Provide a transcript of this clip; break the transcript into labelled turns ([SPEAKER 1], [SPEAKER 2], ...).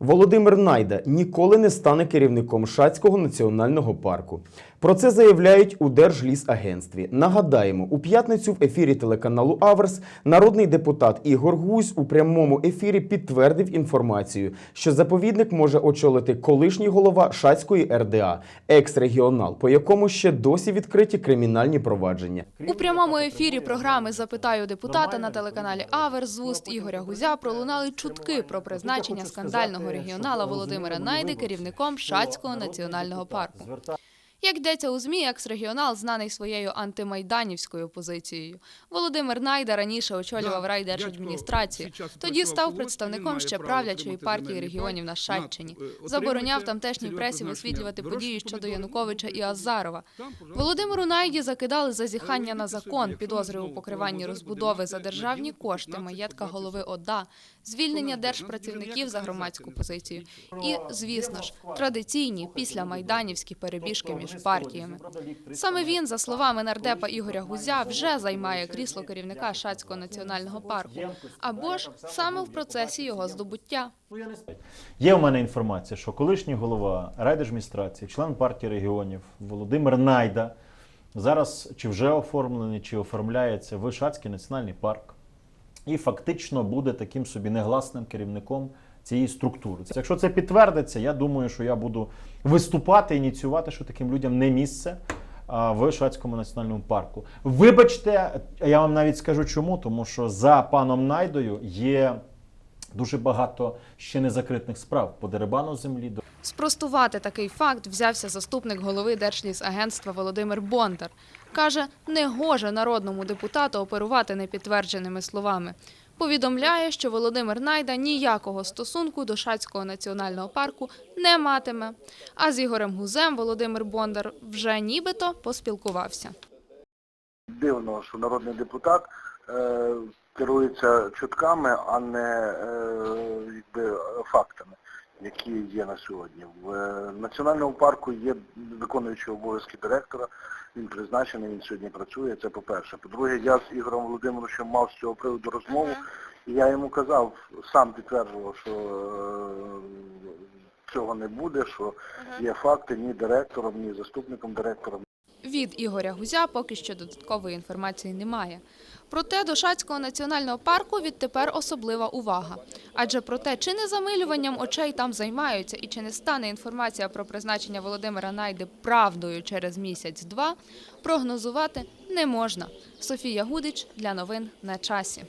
[SPEAKER 1] Володимир Найда ніколи не стане керівником Шацького національного парку. Про це заявляють у Держлісагентстві. Нагадаємо, у п'ятницю в ефірі телеканалу Аверс народний депутат Ігор Гусь у прямому ефірі підтвердив інформацію, що заповідник може очолити колишній голова Шацької РДА, екс-регіонал, по якому ще досі відкриті кримінальні провадження.
[SPEAKER 2] У прямому ефірі програми Запитаю депутата на телеканалі Авер з вуст Ігоря Гузя пролунали чутки про призначення скандального регіонала Володимира Найди керівником Шацького національного парку. Як йдеться у ЗМІ, екс-регіонал знаний своєю антимайданівською позицією. Володимир Найда раніше очолював райдержадміністрацію. Тоді став представником ще правлячої партії регіонів на Шатчині. Забороняв тамтешній пресі висвітлювати події щодо Януковича і Азарова. Володимиру Найді закидали зазіхання на закон, підозри у покриванні розбудови за державні кошти маєтка голови ОДА, звільнення держпрацівників за громадську позицію і, звісно ж, традиційні післямайданівські перебіжки між партіями. Саме він, за словами нардепа Ігоря Гузя, вже займає крісло керівника Шацького національного парку, або ж саме в процесі його здобуття.
[SPEAKER 3] Є в мене інформація, що колишній голова райдержадміністрації, член партії регіонів Володимир Найда зараз чи вже оформлений, чи оформляється в Шацький національний парк і фактично буде таким собі негласним керівником цієї структури. Якщо це підтвердиться, я думаю, що я буду виступати, ініціювати, що таким людям не місце. В Шацькому національному парку. Вибачте, я вам навіть скажу чому, тому що за паном Найдою є дуже багато ще незакритих справ по дерибану землі. до
[SPEAKER 2] Спростувати такий факт взявся заступник голови Держлісагентства Володимир Бондар. Каже, не гоже народному депутату оперувати непідтвердженими словами. Повідомляє, що Володимир Найда ніякого стосунку до Шацького національного парку не матиме. А з Ігорем Гузем Володимир Бондар вже нібито поспілкувався.
[SPEAKER 4] дивно, що народний депутат е, керується чутками, а не е, якби, фактами, які є на сьогодні. В е, національному парку є виконуючий обов'язки директора, він призначений, він сьогодні працює, це по-перше. По-друге, я з Ігорем Володимировичем мав з цього приводу розмову, і я йому казав, сам підтверджував, що е, цього не буде, що є факти ні директором, ні заступником директора,
[SPEAKER 2] Від Ігоря Гузя поки що додаткової інформації немає. Проте до Шацького національного парку відтепер особлива увага. Адже про те, чи не замилюванням очей там займаються і чи не стане інформація про призначення Володимира Найди правдою через місяць-два, прогнозувати не можна. Софія Гудич для новин на часі.